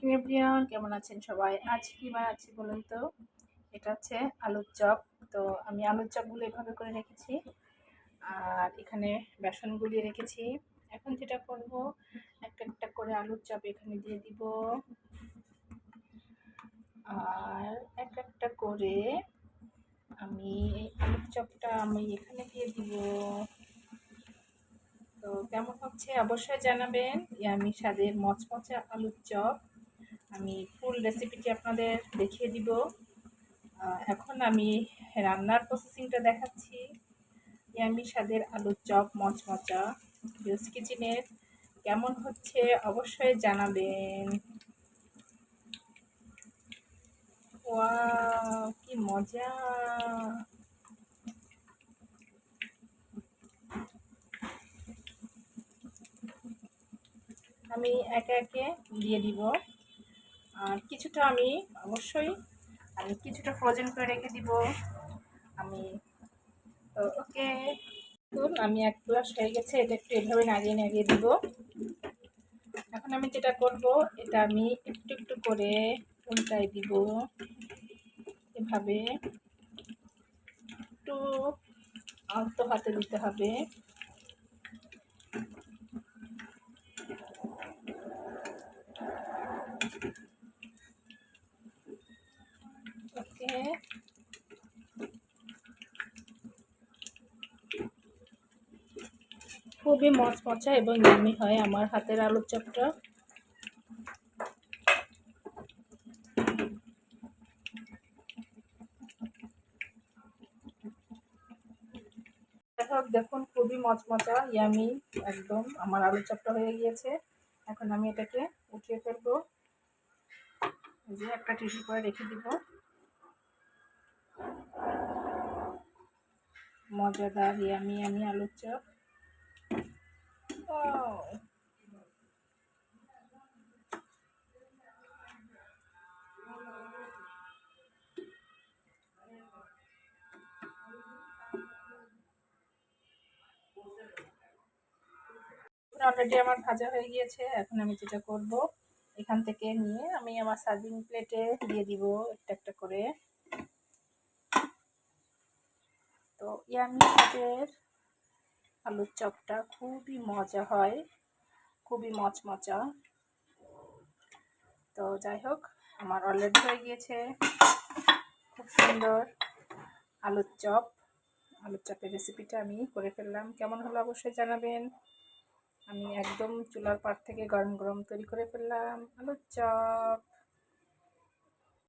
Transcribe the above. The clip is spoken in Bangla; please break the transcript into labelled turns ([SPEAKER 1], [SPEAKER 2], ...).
[SPEAKER 1] কিমে প্রিয়ন কেমন আছেন সবাই? আজ কি বানাচ্ছি বলুন তো? এটা হচ্ছে আলুর চপ। তো আমি আলুর চপগুলো এভাবে করে রেখেছি। আর এখানে বেসন গুলিয়ে রেখেছি। এখন যেটা করব, একটা একটা করে আলুর চপ এখানে দিয়ে দিব। আর এক একটা করে আমি আলুর চপটা আমি এখানে দিয়ে দিব। তো কেমন হচ্ছে অবশ্যই জানাবেন। আমি স্বাদের মচমচে আলুর চপ। আমি ফুল রেসিপিটি আপনাদের দেখিয়ে দিব। এখন আমি রান্নার প্রসেসিংটা দেখাচ্ছি। আমি স্বাদের আলুর চপ, মচমচা জুস কিচেনের কেমন হচ্ছে অবশ্যই জানাবেন। ওয়া কি মজা! আমি একে একে দিয়ে দিব। কিছুটা আমি অবশ্যই আমি কিছুটা ফ্রোজেন করে রেখে দিব। আমি তো ওকে। আমি এক গ্লাস হয়ে গেছে, এটা একটু এভাবে নাড়িয়ে নাড়িয়ে দিব। এখন আমি যেটা করব, এটা আমি একটু একটু করে উল্টাই দিব। এভাবে একটু আলতো হাতে দিতে হবে। ওকে খুবই মচমচা এবং দামি হয় আমার হাতের আলুর চপটা। দেখুন, খুবই মচমচা, ইয়ামি, একদম আমার আলুর চপটা হয়ে গিয়েছে। এখন আমি এটাকে উঠিয়ে ফেলব। যে একটা টিস্যু করে রেখে দিব। মজাদার, ইয়ামি আমি আলুর চপ অলরেডি আমার ভাজা হয়ে গিয়েছে, এখন আমি যেটা করব, এখান থেকে নিয়ে আমি আমার সার্ভিং প্লেটে দিয়ে দিব একটা একটা করে। তো ইয়ামি হাতের আলুর চপটা খুবই মজা হয়, খুবই মচমচা। তো যাই হোক, আমার অলরেডি হয়ে গিয়েছে। খুব সুন্দর আলুর চপ। আলুর চপের রেসিপিটা আমি করে ফেললাম। কেমন হলো অবশ্যই জানাবেন। আমি একদম চুলার পাট থেকে গরম গরম তৈরি করে ফেললাম। আলুর চপ।